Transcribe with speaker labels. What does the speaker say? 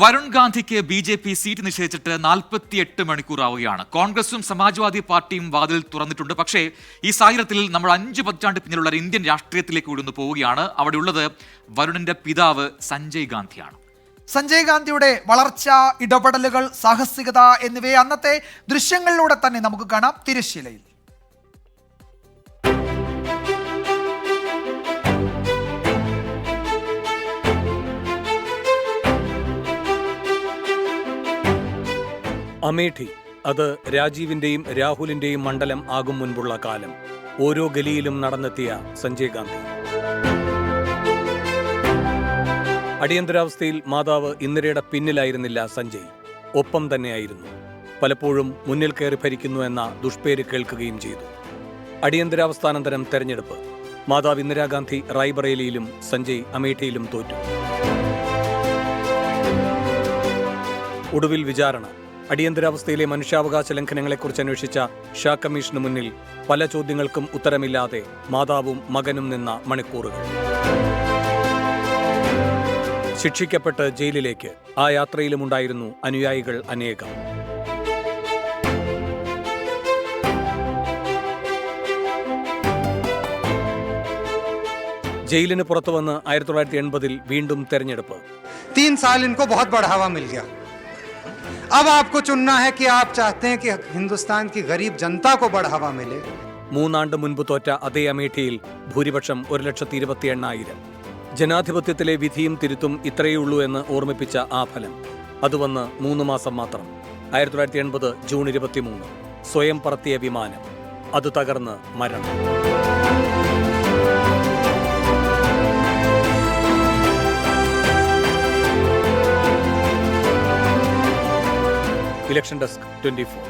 Speaker 1: വരുൺ ഗാന്ധിക്ക് B J P seat നിഷേധിച്ചിട്ട് നാൽപ്പത്തിയെട്ട് മണിക്കൂറാവുകയാണ്. കോൺഗ്രസും സമാജ്വാദി പാർട്ടിയും വാതിൽ തുറന്നിട്ടുണ്ട്. പക്ഷേ ഈ സാഹചര്യത്തിൽ നമ്മൾ അഞ്ച് പതിറ്റാണ്ട് പിന്നിലുള്ള ഇന്ത്യൻ രാഷ്ട്രീയത്തിലേക്ക് കൂടി ഒന്ന് പോവുകയാണ് അവിടെയുള്ളത് വരുണിന്റെ പിതാവ് സഞ്ജയ് ഗാന്ധിയാണ്.
Speaker 2: സഞ്ജയ് ഗാന്ധിയുടെ വളർച്ച ഇടപെടലുകൾ സാഹസികത എന്നിവയെ അന്നത്തെ ദൃശ്യങ്ങളിലൂടെ തന്നെ നമുക്ക് കാണാം. തിരശ്ശീലയിൽ.
Speaker 3: അമേഠി അത് രാജീവിന്റെയും രാഹുലിന്റെയും മണ്ഡലം ആകും മുൻപുള്ള കാലം. ഓരോ ഗലിയിലും നടന്നെത്തിയ സഞ്ജയ് ഗാന്ധി. അടിയന്തരാവസ്ഥയിൽ മാതാവ് ഇന്ദിരയുടെ പിന്നിലായിരുന്നില്ല സഞ്ജയ്. ഒപ്പം തന്നെയായിരുന്നു. പലപ്പോഴും മുന്നിൽ കയറി ഭരിക്കുന്നു എന്ന ദുഷ്പേര് കേൾക്കുകയും ചെയ്തു. അടിയന്തരാവസ്ഥാനന്തരം തെരഞ്ഞെടുപ്പ്. മാതാവ് ഇന്ദിരാഗാന്ധി റായ്ബറേലിയിലും സഞ്ജയ് അമേഠിയിലും തോറ്റു. ഒടുവിൽ വിചാരണ. അടിയന്തരാവസ്ഥയിലെ മനുഷ്യാവകാശ ലംഘനങ്ങളെക്കുറിച്ച് അന്വേഷിച്ച ഷാ കമ്മീഷന് മുന്നിൽ പല ചോദ്യങ്ങൾക്കും ഉത്തരമില്ലാതെ മാതാവും മകനും നിന്ന മണിക്കൂറുകൾ. ശിക്ഷിക്കപ്പെട്ട് ജയിലിലേക്ക് ആ യാത്രയിലുമുണ്ടായിരുന്നു അനുയായികൾ അനേകം. ജയിലിന് പുറത്തു വന്ന് ആയിരത്തി തൊള്ളായിരത്തി എൺപതിൽ വീണ്ടും തെരഞ്ഞെടുപ്പ്.
Speaker 4: തീൻ സാലിൻ ബഹുത് ബഡാവ മിൽ ഗയാ अब आपको चुनना है कि आप चाहते हैं कि हिंदुस्तान की गरीब जनता को बढ़ावा मिले
Speaker 3: മൂന്നാണ്ട് മുൻപ് തോറ്റ അതേ അമേഠിയിൽ ഭൂരിപക്ഷം ഒരു ലക്ഷത്തി ഇരുപത്തി എണ്ണായിരം ജനാധിപത്യത്തിലെ വിധിയും തിരുത്തും ഇത്രയേ ഉള്ളൂ എന്ന് ഓർമ്മിപ്പിച്ച ആ ഫലം അത് വന്ന് മൂന്ന് മാസം മാത്രം ആയിരത്തി തൊള്ളായിരത്തി എൺപത് ജൂൺ ഇരുപത്തിമൂന്ന് സ്വയം പറത്തിയ വിമാനം അത് തകർന്ന് മരണം Election desk twenty four.